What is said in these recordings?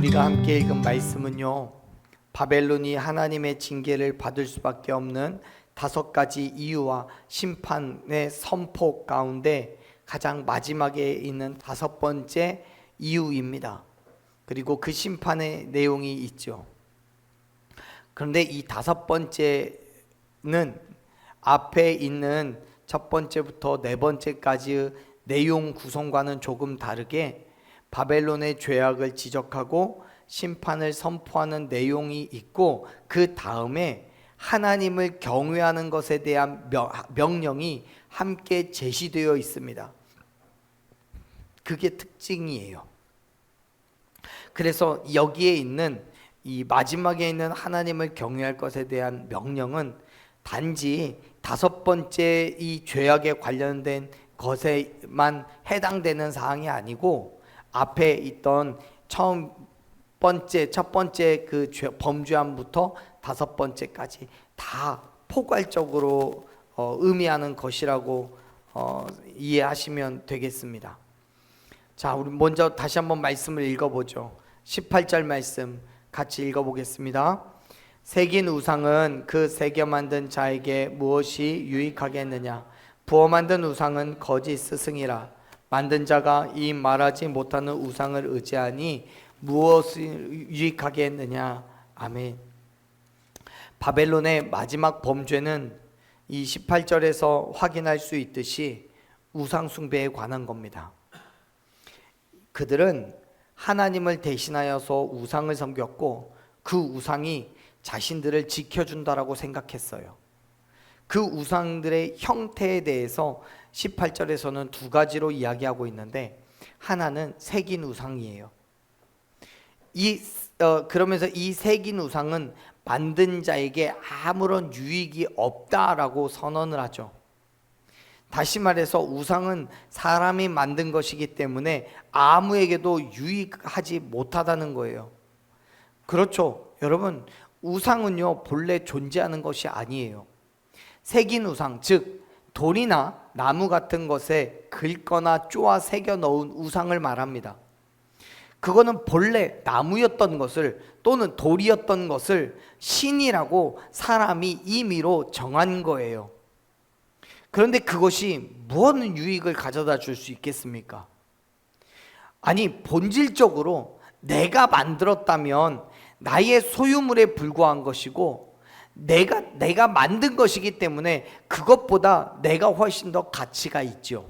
우리가 함께 읽은 말씀은요. 바벨론이 하나님의 징계를 받을 수밖에 없는 다섯 가지 이유와 심판의 선포 가운데 가장 마지막에 있는 다섯 번째 이유입니다. 그리고 그 심판의 내용이 있죠. 그런데 이 다섯 번째는 앞에 있는 첫 번째부터 네 번째까지 내용 구성과는 조금 다르게 바벨론의 죄악을 지적하고 심판을 선포하는 내용이 있고 그 다음에 하나님을 경외하는 것에 대한 명- 명령이 함께 제시되어 있습니다. 그게 특징이에요. 그래서 여기에 있는 이 마지막에 있는 하나님을 경외할 것에 대한 명령은 단지 다섯 번째 이 죄악에 관련된 것에만 해당되는 사항이 아니고 앞에 있던 처음 번째 첫 번째 그 죄, 범죄함부터 다섯 번째까지 다 포괄적으로 어, 의미하는 것이라고 어, 이해하시면 되겠습니다. 자, 우리 먼저 다시 한번 말씀을 읽어보죠. 18절 말씀 같이 읽어보겠습니다. 새긴 우상은 그 새겨 만든 자에게 무엇이 유익하겠느냐? 부어 만든 우상은 거짓 스승이라. 만든 자가 이 말하지 못하는 우상을 의지하니 무엇이 유익하겠느냐? 아멘. 바벨론의 마지막 범죄는 이 18절에서 확인할 수 있듯이 우상 숭배에 관한 겁니다. 그들은 하나님을 대신하여서 우상을 섬겼고 그 우상이 자신들을 지켜준다라고 생각했어요. 그 우상들의 형태에 대해서 18절에서는 두 가지로 이야기하고 있는데 하나는 새긴 우상이에요. 이 어, 그러면서 이 새긴 우상은 만든 자에게 아무런 유익이 없다라고 선언을 하죠. 다시 말해서 우상은 사람이 만든 것이기 때문에 아무에게도 유익하지 못하다는 거예요. 그렇죠. 여러분, 우상은요, 본래 존재하는 것이 아니에요. 새긴 우상, 즉, 돌이나 나무 같은 것에 긁거나 쪼아 새겨 넣은 우상을 말합니다. 그거는 본래 나무였던 것을 또는 돌이었던 것을 신이라고 사람이 임의로 정한 거예요. 그런데 그것이 무슨 유익을 가져다 줄 수 있겠습니까? 아니, 본질적으로 내가 만들었다면 나의 소유물에 불과한 것이고 내가 내가 만든 것이기 때문에 그것보다 내가 훨씬 더 가치가 있죠.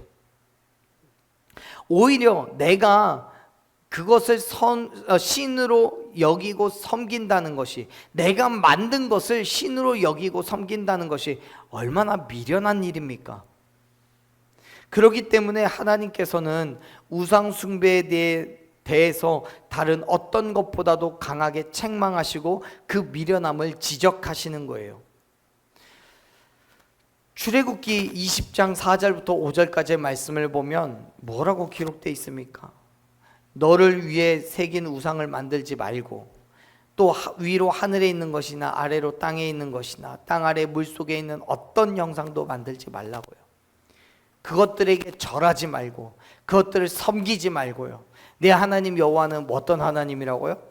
오히려 내가 그것을 선, 어, 신으로 여기고 섬긴다는 것이 내가 만든 것을 신으로 여기고 섬긴다는 것이 얼마나 미련한 일입니까? 그렇기 때문에 하나님께서는 우상 숭배에 대해 대해서 다른 어떤 것보다도 강하게 책망하시고 그 미련함을 지적하시는 거예요. 출애굽기 20장 4절부터 5절까지의 말씀을 보면 뭐라고 기록되어 있습니까? 너를 위해 새긴 우상을 만들지 말고 또 하- 위로 하늘에 있는 것이나 아래로 땅에 있는 것이나 땅 아래 물 속에 있는 어떤 형상도 만들지 말라고요. 그것들에게 절하지 말고 그것들을 섬기지 말고요. 내 하나님 여호와는 어떤 하나님이라고요?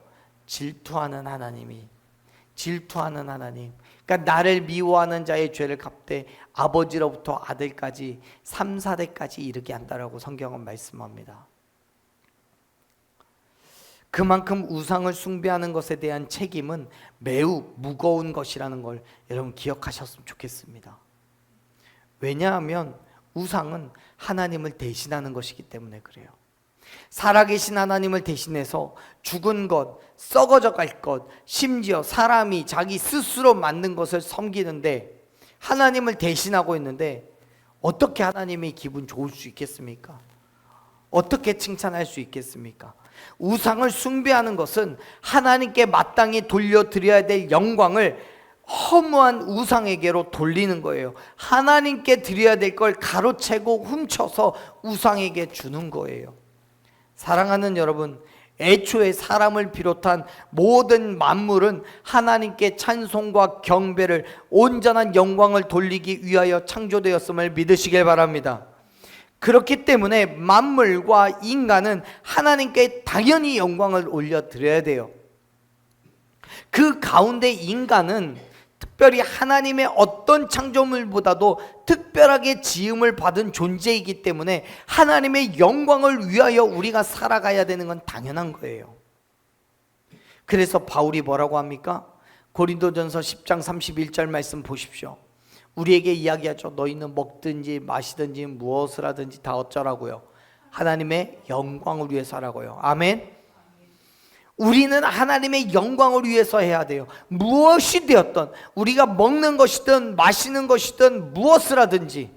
질투하는 하나님이 질투하는 하나님. 그러니까 나를 미워하는 자의 죄를 갚되 아버지로부터 아들까지 3, 4대까지 이르게 한다라고 성경은 말씀합니다. 그만큼 우상을 숭배하는 것에 대한 책임은 매우 무거운 것이라는 걸 여러분 기억하셨으면 좋겠습니다. 왜냐하면 우상은 하나님을 대신하는 것이기 때문에 그래요. 살아계신 하나님을 대신해서 죽은 것, 썩어져 갈 것, 심지어 사람이 자기 스스로 만든 것을 섬기는데 하나님을 대신하고 있는데 어떻게 하나님이 기분 좋을 수 있겠습니까? 어떻게 칭찬할 수 있겠습니까? 우상을 숭배하는 것은 하나님께 마땅히 돌려드려야 될 영광을 허무한 우상에게로 돌리는 거예요. 하나님께 드려야 될 걸 가로채고 훔쳐서 우상에게 주는 거예요. 사랑하는 여러분, 애초에 사람을 비롯한 모든 만물은 하나님께 찬송과 경배를 온전한 영광을 돌리기 위하여 창조되었음을 믿으시길 바랍니다. 그렇기 때문에 만물과 인간은 하나님께 당연히 영광을 올려드려야 돼요. 그 가운데 인간은 특별히 하나님의 어떤 창조물보다도 특별하게 지음을 받은 존재이기 때문에 하나님의 영광을 위하여 우리가 살아가야 되는 건 당연한 거예요. 그래서 바울이 뭐라고 합니까? 고린도전서 10장 31절 말씀 보십시오. 우리에게 이야기하죠. 너희는 먹든지 마시든지 무엇을 하든지 다 어쩌라고요. 하나님의 영광을 위해서 하라고요. 아멘. 우리는 하나님의 영광을 위해서 해야 돼요. 무엇이 되었던 우리가 먹는 것이든 마시는 것이든 무엇을 하든지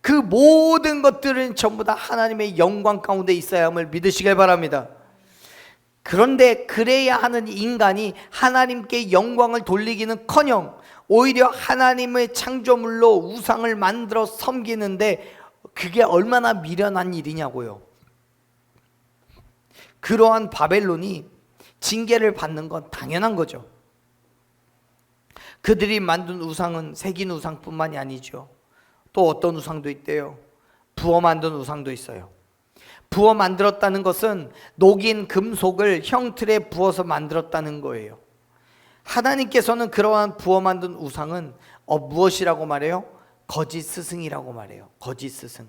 그 모든 것들은 전부 다 하나님의 영광 가운데 있어야 함을 믿으시길 바랍니다. 그런데 그래야 하는 인간이 하나님께 영광을 돌리기는 커녕 오히려 하나님의 창조물로 우상을 만들어 섬기는데 그게 얼마나 미련한 일이냐고요. 그러한 바벨론이 징계를 받는 건 당연한 거죠. 그들이 만든 우상은 새긴 우상뿐만이 아니죠. 또 어떤 우상도 있대요. 부어 만든 우상도 있어요. 부어 만들었다는 것은 녹인 금속을 형틀에 부어서 만들었다는 거예요. 하나님께서는 그러한 부어 만든 우상은 어, 무엇이라고 말해요? 거짓 스승이라고 말해요. 거짓 스승.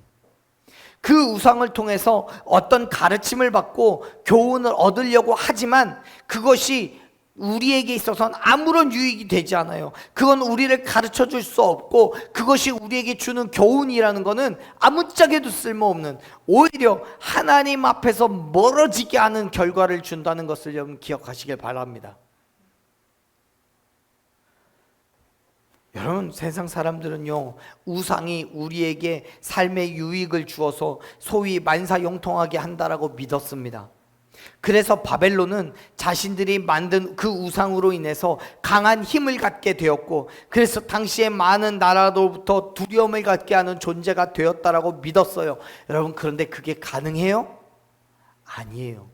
그 우상을 통해서 어떤 가르침을 받고 교훈을 얻으려고 하지만 그것이 우리에게 있어서는 아무런 유익이 되지 않아요. 그건 우리를 가르쳐 줄 수 없고 그것이 우리에게 주는 교훈이라는 것은 아무짝에도 쓸모없는 오히려 하나님 앞에서 멀어지게 하는 결과를 준다는 것을 여러분 기억하시길 바랍니다. 여러분 세상 사람들은요 우상이 우리에게 삶의 유익을 주어서 소위 만사용통하게 한다라고 믿었습니다. 그래서 바벨론은 자신들이 만든 그 우상으로 인해서 강한 힘을 갖게 되었고 그래서 당시에 많은 나라로부터 두려움을 갖게 하는 존재가 되었다라고 믿었어요. 여러분 그런데 그게 가능해요? 아니에요.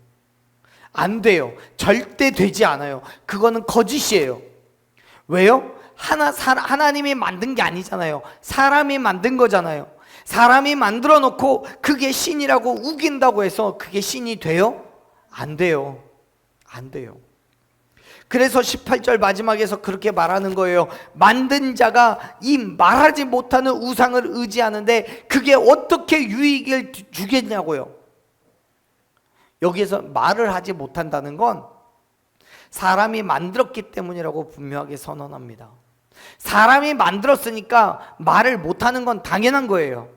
안 돼요. 절대 되지 않아요. 그거는 거짓이에요. 왜요? 하나 하나님이 만든 게 아니잖아요. 사람이 만든 거잖아요. 사람이 만들어 놓고 그게 신이라고 우긴다고 해서 그게 신이 돼요? 안 돼요. 안 돼요. 그래서 18절 마지막에서 그렇게 말하는 거예요. 만든 자가 이 말하지 못하는 우상을 의지하는데 그게 어떻게 유익을 주겠냐고요. 여기에서 말을 하지 못한다는 건 사람이 만들었기 때문이라고 분명하게 선언합니다. 사람이 만들었으니까 말을 못하는 건 당연한 거예요.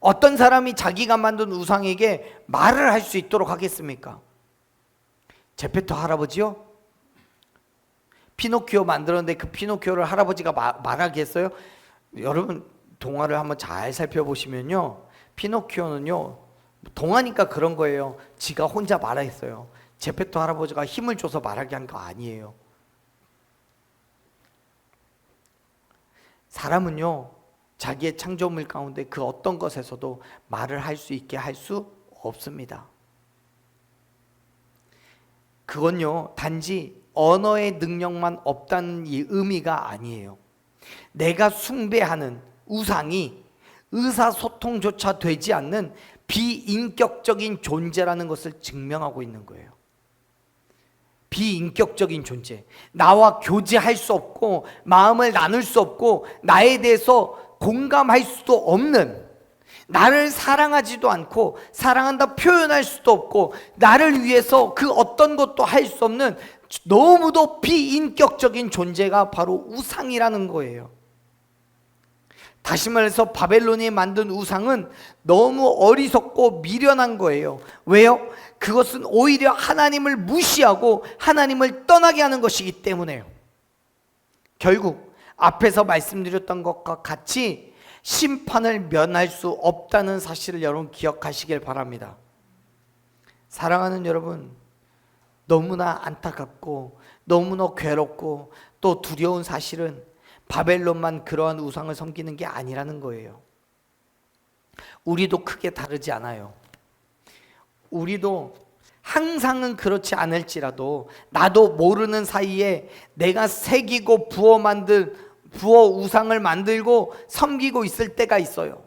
어떤 사람이 자기가 만든 우상에게 말을 할 수 있도록 하겠습니까? 제페토 할아버지요? 피노키오 만들었는데 그 피노키오를 할아버지가 마, 말하겠어요? 여러분 동화를 한번 잘 살펴보시면요. 피노키오는요. 동화니까 그런 거예요. 지가 혼자 말했어요. 제페토 할아버지가 힘을 줘서 말하게 한 거 아니에요. 사람은요, 자기의 창조물 가운데 그 어떤 것에서도 말을 할 수 있게 할 수 없습니다. 그건요, 단지 언어의 능력만 없다는 이 의미가 아니에요. 내가 숭배하는 우상이 의사소통조차 되지 않는 비인격적인 존재라는 것을 증명하고 있는 거예요. 비인격적인 존재. 나와 교제할 수 없고, 마음을 나눌 수 없고, 나에 대해서 공감할 수도 없는, 나를 사랑하지도 않고, 사랑한다 표현할 수도 없고, 나를 위해서 그 어떤 것도 할 수 없는 너무도 비인격적인 존재가 바로 우상이라는 거예요. 다시 말해서 바벨론이 만든 우상은 너무 어리석고 미련한 거예요. 왜요? 그것은 오히려 하나님을 무시하고 하나님을 떠나게 하는 것이기 때문에요. 결국 앞에서 말씀드렸던 것과 같이 심판을 면할 수 없다는 사실을 여러분 기억하시길 바랍니다. 사랑하는 여러분, 너무나 안타깝고 너무나 괴롭고 또 두려운 사실은 바벨론만 그러한 우상을 섬기는 게 아니라는 거예요. 우리도 크게 다르지 않아요. 우리도 항상은 그렇지 않을지라도 나도 모르는 사이에 내가 새기고 부어 만든 부어 우상을 만들고 섬기고 있을 때가 있어요.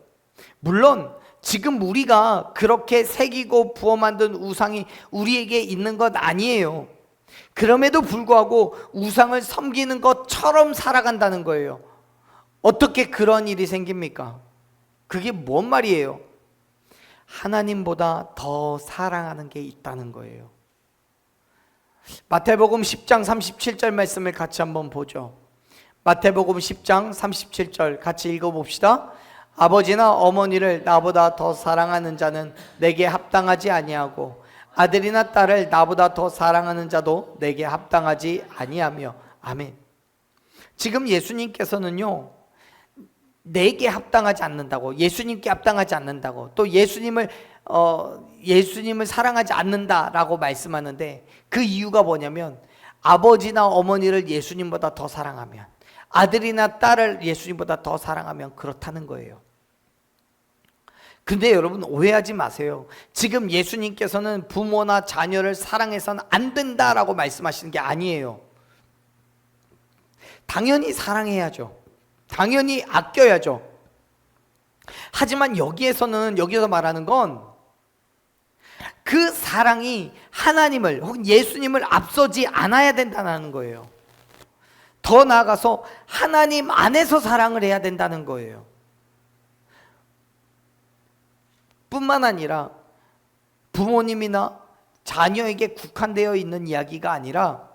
물론 지금 우리가 그렇게 새기고 부어 만든 우상이 우리에게 있는 것 아니에요. 그럼에도 불구하고 우상을 섬기는 것처럼 살아간다는 거예요. 어떻게 그런 일이 생깁니까? 그게 뭔 말이에요? 하나님보다 더 사랑하는 게 있다는 거예요. 마태복음 10장 37절 말씀을 같이 한번 보죠. 마태복음 10장 37절 같이 읽어 봅시다. 아버지나 어머니를 나보다 더 사랑하는 자는 내게 합당하지 아니하고 아들이나 딸을 나보다 더 사랑하는 자도 내게 합당하지 아니하며 아멘. 지금 예수님께서는요. 내게 합당하지 않는다고 예수님께 합당하지 않는다고 또 예수님을 어 예수님을 사랑하지 않는다라고 말씀하는데 그 이유가 뭐냐면 아버지나 어머니를 예수님보다 더 사랑하면 아들이나 딸을 예수님보다 더 사랑하면 그렇다는 거예요. 근데 여러분 오해하지 마세요. 지금 예수님께서는 부모나 자녀를 사랑해서는 안 된다라고 말씀하시는 게 아니에요. 당연히 사랑해야죠. 당연히 아껴야죠. 하지만 여기에서는 여기서 말하는 건 그 사랑이 하나님을 혹은 예수님을 앞서지 않아야 된다는 거예요. 더 나아가서 하나님 안에서 사랑을 해야 된다는 거예요. 뿐만 아니라 부모님이나 자녀에게 국한되어 있는 이야기가 아니라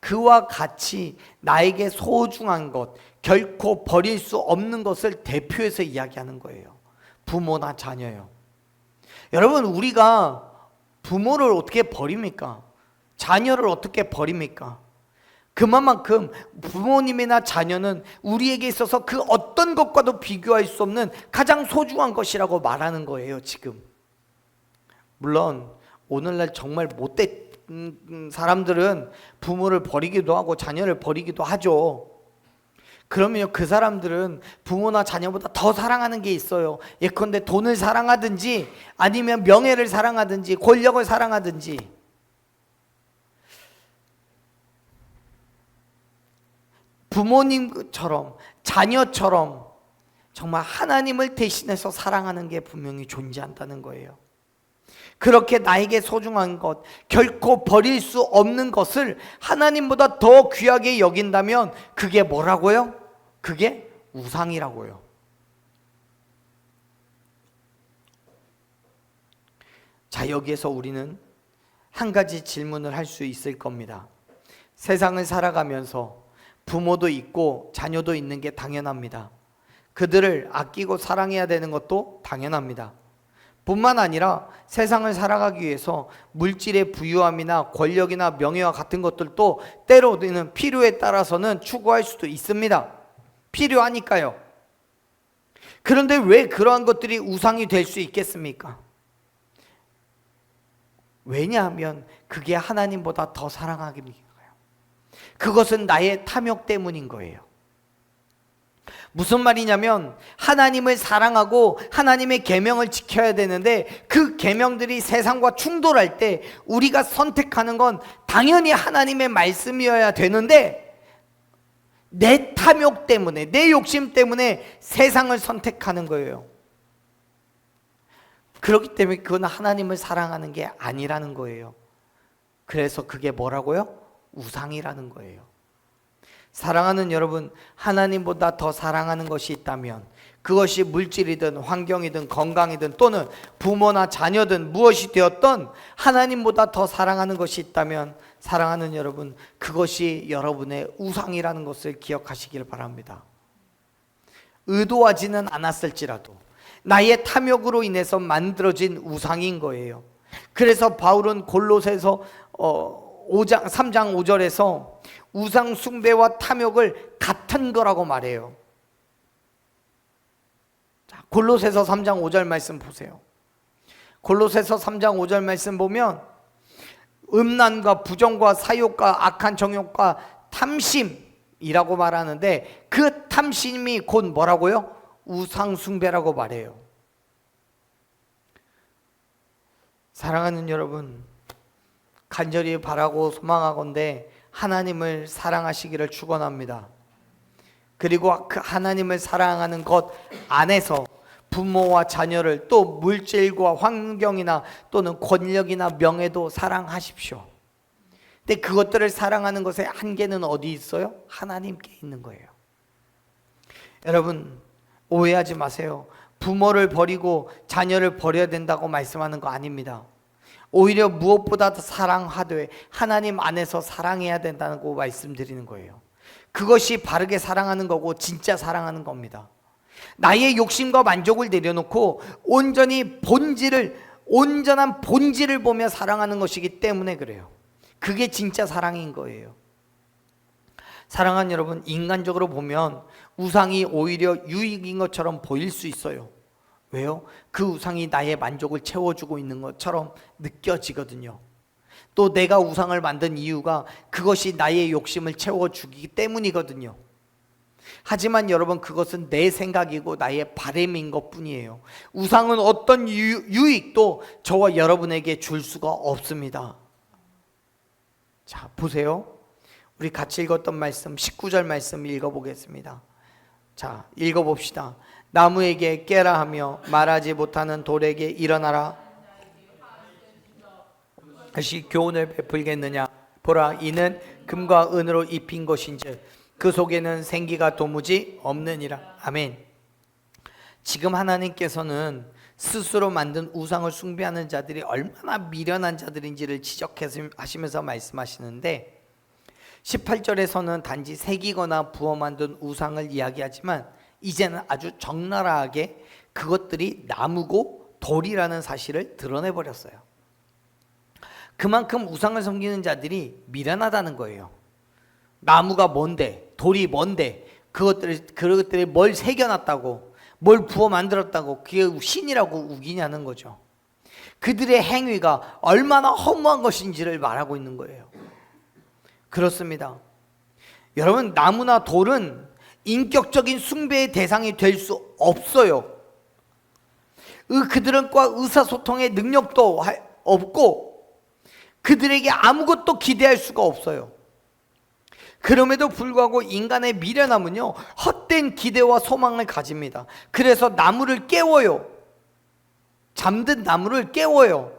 그와 같이 나에게 소중한 것, 결코 버릴 수 없는 것을 대표해서 이야기하는 거예요. 부모나 자녀요. 여러분, 우리가 부모를 어떻게 버립니까? 자녀를 어떻게 버립니까? 그만큼 부모님이나 자녀는 우리에게 있어서 그 어떤 것과도 비교할 수 없는 가장 소중한 것이라고 말하는 거예요, 지금. 물론, 오늘날 정말 못된 사람들은 부모를 버리기도 하고 자녀를 버리기도 하죠. 그러면 그 사람들은 부모나 자녀보다 더 사랑하는 게 있어요. 예컨대 돈을 사랑하든지 아니면 명예를 사랑하든지 권력을 사랑하든지 부모님처럼 자녀처럼 정말 하나님을 대신해서 사랑하는 게 분명히 존재한다는 거예요. 그렇게 나에게 소중한 것, 결코 버릴 수 없는 것을 하나님보다 더 귀하게 여긴다면 그게 뭐라고요? 그게 우상이라고요. 자, 여기에서 우리는 한 가지 질문을 할 수 있을 겁니다. 세상을 살아가면서 부모도 있고 자녀도 있는 게 당연합니다. 그들을 아끼고 사랑해야 되는 것도 당연합니다. 뿐만 아니라 세상을 살아가기 위해서 물질의 부유함이나 권력이나 명예와 같은 것들도 때로는 필요에 따라서는 추구할 수도 있습니다. 필요하니까요. 그런데 왜 그러한 것들이 우상이 될 수 있겠습니까? 왜냐하면 그게 하나님보다 더 사랑하기 위해요. 그것은 나의 탐욕 때문인 거예요. 무슨 말이냐면 하나님을 사랑하고 하나님의 계명을 지켜야 되는데 그 계명들이 세상과 충돌할 때 우리가 선택하는 건 당연히 하나님의 말씀이어야 되는데 내 탐욕 때문에 내 욕심 때문에 세상을 선택하는 거예요. 그렇기 때문에 그건 하나님을 사랑하는 게 아니라는 거예요. 그래서 그게 뭐라고요? 우상이라는 거예요. 사랑하는 여러분, 하나님보다 더 사랑하는 것이 있다면 그것이 물질이든 환경이든 건강이든 또는 부모나 자녀든 무엇이 되었던 하나님보다 더 사랑하는 것이 있다면 사랑하는 여러분, 그것이 여러분의 우상이라는 것을 기억하시길 바랍니다. 의도하지는 않았을지라도 나의 탐욕으로 인해서 만들어진 우상인 거예요. 그래서 바울은 골로새서 어, 5장 3장 5절에서 우상 숭배와 탐욕을 같은 거라고 말해요. 자, 골로새서 3장 5절 말씀 보세요. 골로새서 3장 5절 말씀 보면 음란과 부정과 사욕과 악한 정욕과 탐심이라고 말하는데 그 탐심이 곧 뭐라고요? 우상 숭배라고 말해요. 사랑하는 여러분, 간절히 바라고 소망하건대 하나님을 사랑하시기를 축원합니다. 그리고 그 하나님을 사랑하는 것 안에서 부모와 자녀를 또 물질과 환경이나 또는 권력이나 명예도 사랑하십시오. 근데 그것들을 사랑하는 것의 한계는 어디 있어요? 하나님께 있는 거예요. 여러분 오해하지 마세요. 부모를 버리고 자녀를 버려야 된다고 말씀하는 거 아닙니다. 오히려 무엇보다도 사랑하되 하나님 안에서 사랑해야 된다고 말씀드리는 거예요. 그것이 바르게 사랑하는 거고 진짜 사랑하는 겁니다. 나의 욕심과 만족을 내려놓고 온전히 본질을 온전한 본질을 보며 사랑하는 것이기 때문에 그래요. 그게 진짜 사랑인 거예요. 사랑하는 여러분, 인간적으로 보면 우상이 오히려 유익인 것처럼 보일 수 있어요. 왜요? 그 우상이 나의 만족을 채워주고 있는 것처럼 느껴지거든요. 또 내가 우상을 만든 이유가 그것이 나의 욕심을 채워주기 때문이거든요. 하지만 여러분 그것은 내 생각이고 나의 바램인 것 뿐이에요. 우상은 어떤 유, 유익도 저와 여러분에게 줄 수가 없습니다. 자, 보세요. 우리 같이 읽었던 말씀 19절 말씀 읽어보겠습니다. 자, 읽어봅시다. 나무에게 깨라 하며 말하지 못하는 돌에게 일어나라. 다시 교훈을 베풀겠느냐? 보라, 이는 금과 은으로 입힌 것인즉 그 속에는 생기가 도무지 없느니라. 아멘. 지금 하나님께서는 스스로 만든 우상을 숭배하는 자들이 얼마나 미련한 자들인지를 지적하시면서 말씀하시는데 18절에서는 단지 새기거나 부어 만든 우상을 이야기하지만 이제는 아주 적나라하게 그것들이 나무고 돌이라는 사실을 드러내 버렸어요. 그만큼 우상을 섬기는 자들이 미련하다는 거예요. 나무가 뭔데, 돌이 뭔데, 그것들을 그것들이 뭘 새겨놨다고, 뭘 부어 만들었다고 그게 신이라고 우기냐는 거죠. 그들의 행위가 얼마나 허무한 것인지를 말하고 있는 거예요. 그렇습니다. 여러분 나무나 돌은 인격적인 숭배의 대상이 될 수 없어요. 그들은 과 의사소통의 능력도 없고 그들에게 아무것도 기대할 수가 없어요. 그럼에도 불구하고 인간의 미련함은요, 헛된 기대와 소망을 가집니다. 그래서 나무를 깨워요. 잠든 나무를 깨워요.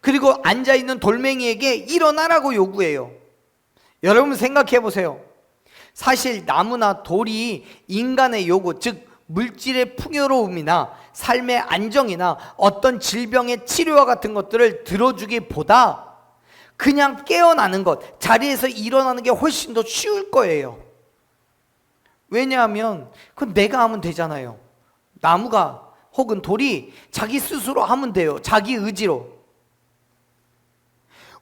그리고 앉아있는 돌멩이에게 일어나라고 요구해요. 여러분 생각해 보세요. 사실 나무나 돌이 인간의 요구, 즉 물질의 풍요로움이나 삶의 안정이나 어떤 질병의 치료와 같은 것들을 들어주기보다 그냥 깨어나는 것, 자리에서 일어나는 게 훨씬 더 쉬울 거예요. 왜냐하면 그건 내가 하면 되잖아요. 나무가 혹은 돌이 자기 스스로 하면 돼요. 자기 의지로.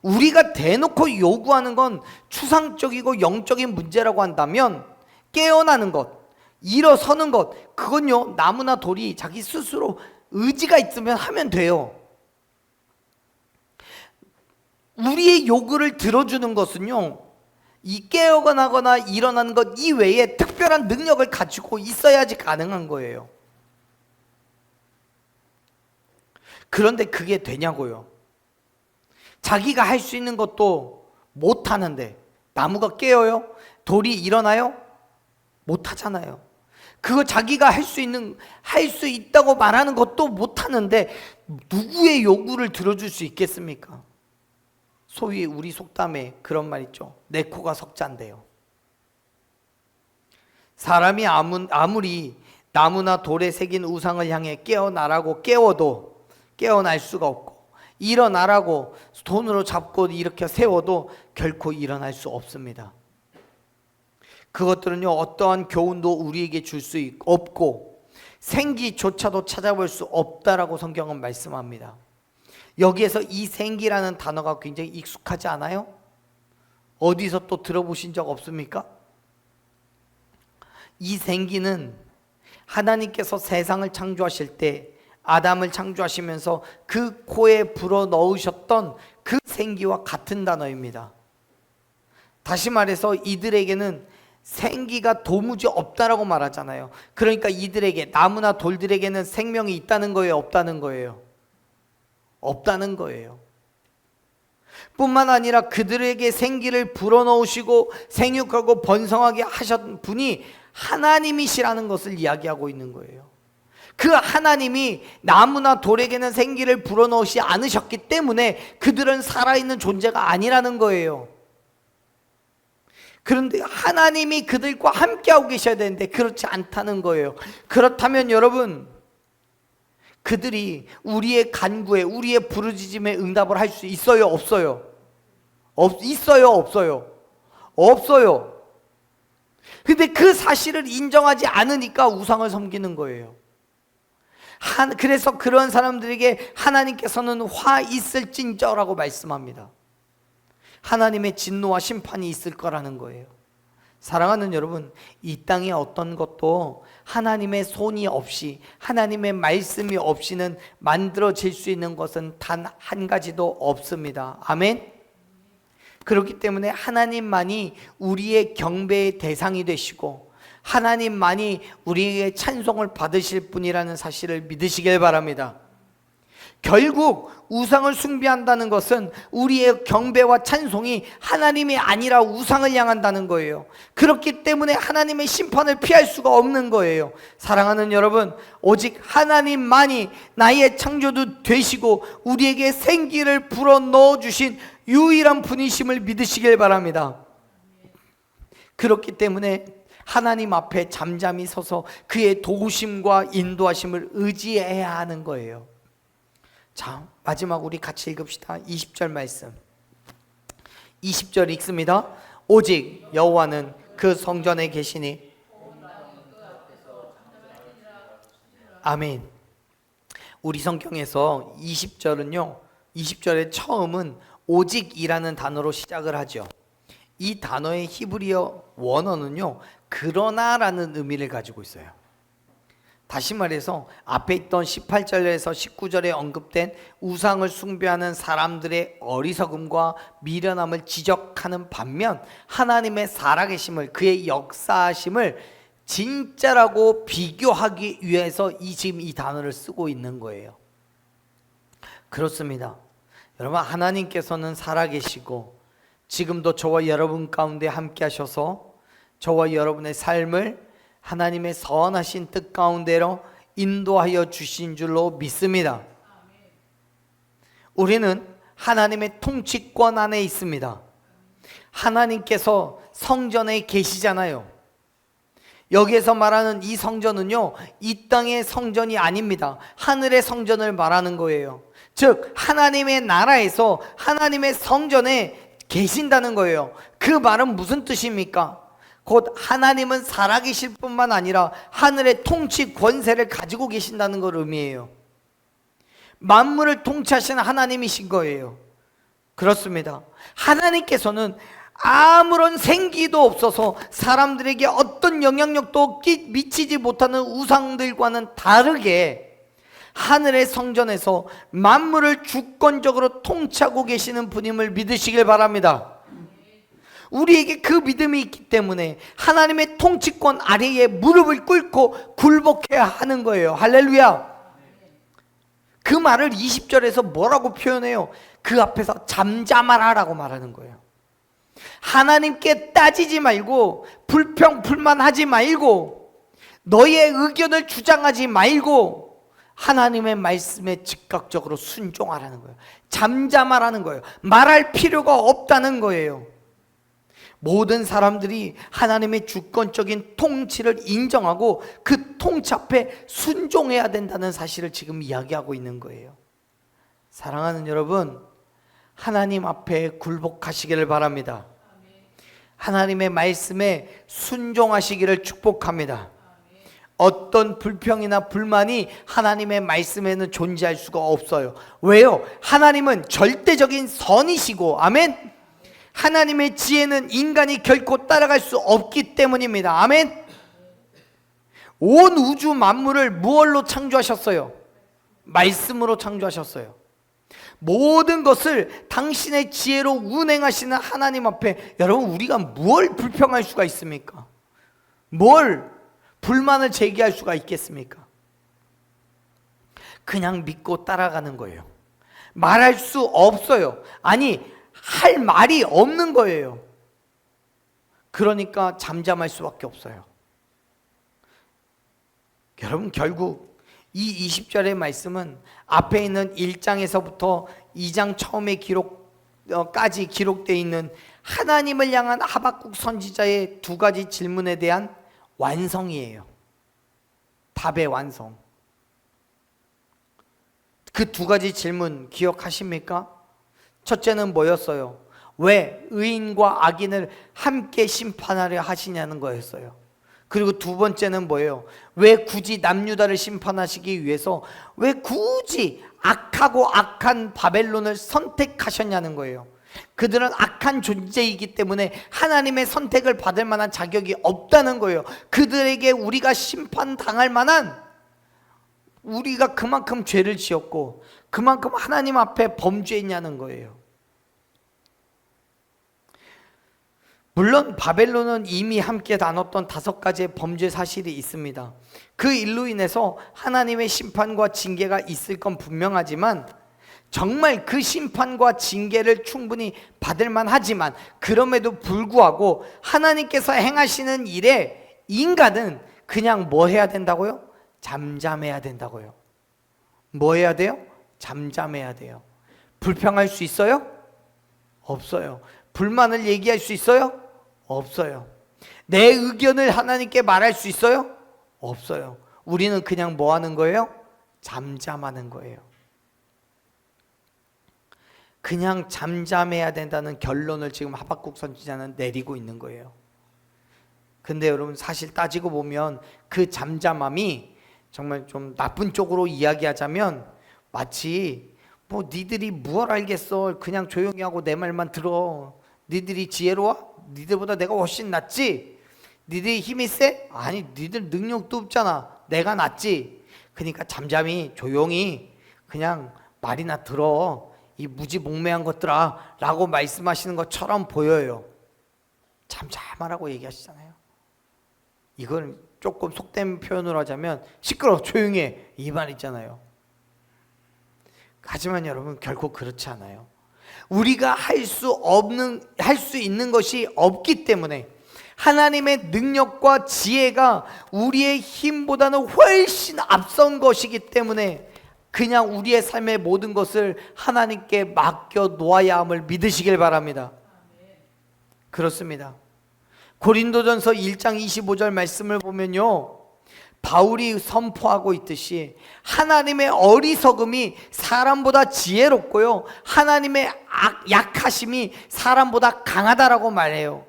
우리가 대놓고 요구하는 건 추상적이고 영적인 문제라고 한다면 깨어나는 것, 일어서는 것, 그건요, 나무나 돌이 자기 스스로 의지가 있으면 하면 돼요. 우리의 요구를 들어주는 것은요, 이 깨어나거나 일어나는 것 이외에 특별한 능력을 가지고 있어야지 가능한 거예요. 그런데 그게 되냐고요. 자기가 할 수 있는 것도 못 하는데 나무가 깨어요? 돌이 일어나요? 못 하잖아요. 그거 자기가 할 수 있는 할 수 있다고 말하는 것도 못 하는데 누구의 요구를 들어줄 수 있겠습니까? 소위 우리 속담에 그런 말 있죠. 내 코가 석잔데요. 사람이 아무리 나무나 돌에 새긴 우상을 향해 깨어나라고 깨워도 깨어날 수가 없고 일어나라고 돈으로 잡고 이렇게 세워도 결코 일어날 수 없습니다. 그것들은요, 어떠한 교훈도 우리에게 줄 수 없고, 생기조차도 찾아볼 수 없다라고 성경은 말씀합니다. 여기에서 이 생기라는 단어가 굉장히 익숙하지 않아요? 어디서 또 들어보신 적 없습니까? 이 생기는 하나님께서 세상을 창조하실 때 아담을 창조하시면서 그 코에 불어 넣으셨던 그 생기와 같은 단어입니다. 다시 말해서 이들에게는 생기가 도무지 없다라고 말하잖아요. 그러니까 이들에게 나무나 돌들에게는 생명이 있다는 거예요, 없다는 거예요. 없다는 거예요. 뿐만 아니라 그들에게 생기를 불어넣으시고 생육하고 번성하게 하셨 분이 하나님이시라는 것을 이야기하고 있는 거예요. 그 하나님이 나무나 돌에게는 생기를 불어넣으시 않으셨기 때문에 그들은 살아있는 존재가 아니라는 거예요. 그런데 하나님이 그들과 함께하고 계셔야 되는데 그렇지 않다는 거예요. 그렇다면 여러분, 그들이 우리의 간구에, 우리의 부르짖음에 응답을 할 수 있어요, 없어요? 없, 있어요, 없어요? 없어요. 근데 그 사실을 인정하지 않으니까 우상을 섬기는 거예요. 한, 그래서 그런 사람들에게 하나님께서는 화 있을진저라고 말씀합니다. 하나님의 진노와 심판이 있을 거라는 거예요. 사랑하는 여러분, 이 땅에 어떤 것도 하나님의 손이 없이, 하나님의 말씀이 없이는 만들어질 수 있는 것은 단 한 가지도 없습니다. 아멘? 그렇기 때문에 하나님만이 우리의 경배의 대상이 되시고, 하나님만이 우리에게 찬송을 받으실 분이라는 사실을 믿으시길 바랍니다. 결국 우상을 숭배한다는 것은 우리의 경배와 찬송이 하나님이 아니라 우상을 향한다는 거예요. 그렇기 때문에 하나님의 심판을 피할 수가 없는 거예요. 사랑하는 여러분, 오직 하나님만이 나의 창조도 되시고 우리에게 생기를 불어 넣어 주신 유일한 분이심을 믿으시길 바랍니다. 그렇기 때문에 하나님 앞에 잠잠히 서서 그의 도우심과 인도하심을 의지해야 하는 거예요. 자, 마지막 우리 같이 읽읍시다. 20절 말씀. 20절 읽습니다. 오직 여호와는 그 성전에 계시니 아멘. 우리 성경에서 20절은요. 20절의 처음은 오직이라는 단어로 시작을 하죠. 이 단어의 히브리어 원어는요. 그러나라는 의미를 가지고 있어요. 다시 말해서 앞에 있던 18절에서 19절에 언급된 우상을 숭배하는 사람들의 어리석음과 미련함을 지적하는 반면 하나님의 살아계심을 그의 역사하심을 진짜라고 비교하기 위해서 이 지금 이 단어를 쓰고 있는 거예요. 그렇습니다. 여러분 하나님께서는 살아계시고 지금도 저와 여러분 가운데 함께 하셔서 저와 여러분의 삶을 하나님의 선하신 뜻 가운데로 인도하여 주신 줄로 믿습니다. 우리는 하나님의 통치권 안에 있습니다. 하나님께서 성전에 계시잖아요. 여기에서 말하는 이 성전은요, 이 땅의 성전이 아닙니다. 하늘의 성전을 말하는 거예요. 즉, 하나님의 나라에서 하나님의 성전에 계신다는 거예요. 그 말은 무슨 뜻입니까? 곧 하나님은 살아계실 뿐만 아니라 하늘의 통치 권세를 가지고 계신다는 걸 의미해요. 만물을 통치하시는 하나님이신 거예요. 그렇습니다. 하나님께서는 아무런 생기도 없어서 사람들에게 어떤 영향력도 미치지 못하는 우상들과는 다르게 하늘의 성전에서 만물을 주권적으로 통치하고 계시는 분임을 믿으시길 바랍니다. 우리에게 그 믿음이 있기 때문에 하나님의 통치권 아래에 무릎을 꿇고 굴복해야 하는 거예요. 할렐루야. 그 말을 20절에서 뭐라고 표현해요? 그 앞에서 잠잠하라라고 말하는 거예요. 하나님께 따지지 말고 불평 불만하지 말고 너의 의견을 주장하지 말고 하나님의 말씀에 즉각적으로 순종하라는 거예요. 잠잠하라는 거예요. 말할 필요가 없다는 거예요. 모든 사람들이 하나님의 주권적인 통치를 인정하고 그 통치 앞에 순종해야 된다는 사실을 지금 이야기하고 있는 거예요. 사랑하는 여러분, 하나님 앞에 굴복하시기를 바랍니다. 하나님의 말씀에 순종하시기를 축복합니다. 어떤 불평이나 불만이 하나님의 말씀에는 존재할 수가 없어요. 왜요? 하나님은 절대적인 선이시고, 아멘? 하나님의 지혜는 인간이 결코 따라갈 수 없기 때문입니다. 아멘. 온 우주 만물을 무얼로 창조하셨어요? 말씀으로 창조하셨어요. 모든 것을 당신의 지혜로 운행하시는 하나님 앞에 여러분 우리가 뭘 불평할 수가 있습니까? 뭘 불만을 제기할 수가 있겠습니까? 그냥 믿고 따라가는 거예요. 말할 수 없어요. 아니 할 말이 없는 거예요. 그러니까 잠잠할 수밖에 없어요. 여러분 결국 이 20절의 말씀은 앞에 있는 1장에서부터 2장 처음에 기록까지 기록되어 있는 하나님을 향한 하박국 선지자의 두 가지 질문에 대한 완성이에요. 답의 완성. 그 두 가지 질문 기억하십니까? 첫째는 뭐였어요? 왜 의인과 악인을 함께 심판하려 하시냐는 거였어요. 그리고 두 번째는 뭐예요? 왜 굳이 남유다를 심판하시기 위해서 왜 굳이 악하고 악한 바벨론을 선택하셨냐는 거예요. 그들은 악한 존재이기 때문에 하나님의 선택을 받을 만한 자격이 없다는 거예요. 그들에게 우리가 심판당할 만한 우리가 그만큼 죄를 지었고 그만큼 하나님 앞에 범죄했냐는 거예요. 물론 바벨론은 이미 함께 나눴던 다섯 가지의 범죄 사실이 있습니다. 그 일로 인해서 하나님의 심판과 징계가 있을 건 분명하지만 정말 그 심판과 징계를 충분히 받을 만하지만 그럼에도 불구하고 하나님께서 행하시는 일에 인간은 그냥 뭐 해야 된다고요? 잠잠해야 된다고요. 뭐 해야 돼요? 잠잠해야 돼요. 불평할 수 있어요? 없어요. 불만을 얘기할 수 있어요? 없어요. 내 의견을 하나님께 말할 수 있어요? 없어요. 우리는 그냥 뭐 하는 거예요? 잠잠하는 거예요. 그냥 잠잠해야 된다는 결론을 지금 하박국 선지자는 내리고 있는 거예요. 근데 여러분 사실 따지고 보면 그 잠잠함이 정말 좀 나쁜 쪽으로 이야기하자면 마치 뭐 니들이 무얼 알겠어. 그냥 조용히 하고 내 말만 들어. 니들이 지혜로워? 니들보다 내가 훨씬 낫지? 니들이 힘이 세? 아니 니들 능력도 없잖아. 내가 낫지. 그러니까 잠잠히 조용히 그냥 말이나 들어. 이 무지몽매한 것들아 라고 말씀하시는 것처럼 보여요. 잠잠하라고 얘기하시잖아요 이걸 조금 속된 표현으로 하자면 시끄러 조용히 해이 말이잖아요 하지만 여러분 결코 그렇지 않아요 우리가 할 수 없는 할 수 있는 것이 없기 때문에 하나님의 능력과 지혜가 우리의 힘보다는 훨씬 앞선 것이기 때문에 그냥 우리의 삶의 모든 것을 하나님께 맡겨 놓아야 함을 믿으시길 바랍니다. 그렇습니다. 고린도전서 1장 25절 말씀을 보면요. 바울이 선포하고 있듯이 하나님의 어리석음이 사람보다 지혜롭고요. 하나님의 악, 약하심이 사람보다 강하다라고 말해요.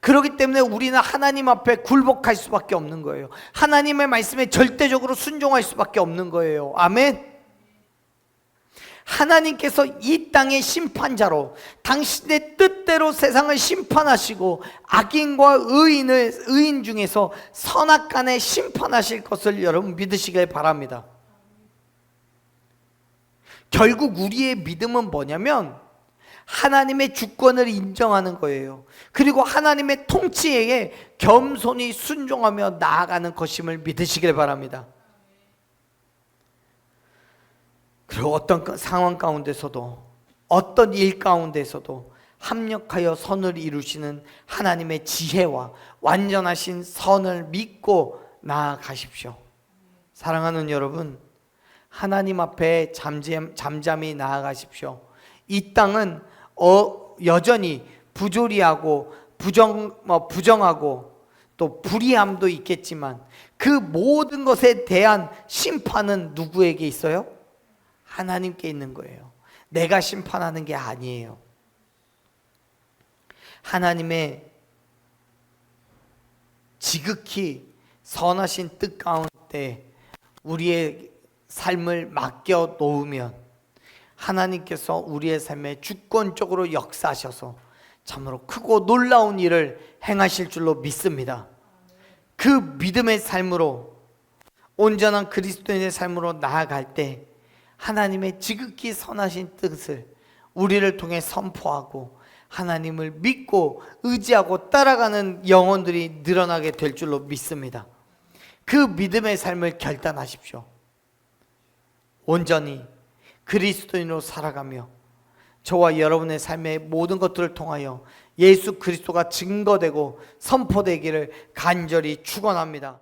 그렇기 때문에 우리는 하나님 앞에 굴복할 수밖에 없는 거예요. 하나님의 말씀에 절대적으로 순종할 수밖에 없는 거예요. 아멘. 하나님께서 이 땅의 심판자로 당신의 뜻대로 세상을 심판하시고 악인과 의인을 의인 중에서 선악간에 심판하실 것을 여러분 믿으시길 바랍니다. 결국 우리의 믿음은 뭐냐면 하나님의 주권을 인정하는 거예요. 그리고 하나님의 통치에 겸손히 순종하며 나아가는 것임을 믿으시길 바랍니다. 그리고 어떤 상황 가운데서도 어떤 일 가운데서도 합력하여 선을 이루시는 하나님의 지혜와 완전하신 선을 믿고 나아가십시오. 사랑하는 여러분, 하나님 앞에 잠잠, 잠잠히 나아가십시오. 이 땅은 어, 여전히 부조리하고 부정, 뭐 부정하고 또 불의함도 있겠지만 그 모든 것에 대한 심판은 누구에게 있어요? 하나님께 있는 거예요. 내가 심판하는 게 아니에요. 하나님의 지극히 선하신 뜻 가운데 우리의 삶을 맡겨 놓으면 하나님께서 우리의 삶에 주권적으로 역사하셔서 참으로 크고 놀라운 일을 행하실 줄로 믿습니다. 그 믿음의 삶으로 온전한 그리스도인의 삶으로 나아갈 때 하나님의 지극히 선하신 뜻을 우리를 통해 선포하고 하나님을 믿고 의지하고 따라가는 영혼들이 늘어나게 될 줄로 믿습니다. 그 믿음의 삶을 결단하십시오. 온전히 그리스도인으로 살아가며 저와 여러분의 삶의 모든 것들을 통하여 예수 그리스도가 증거되고 선포되기를 간절히 축원합니다.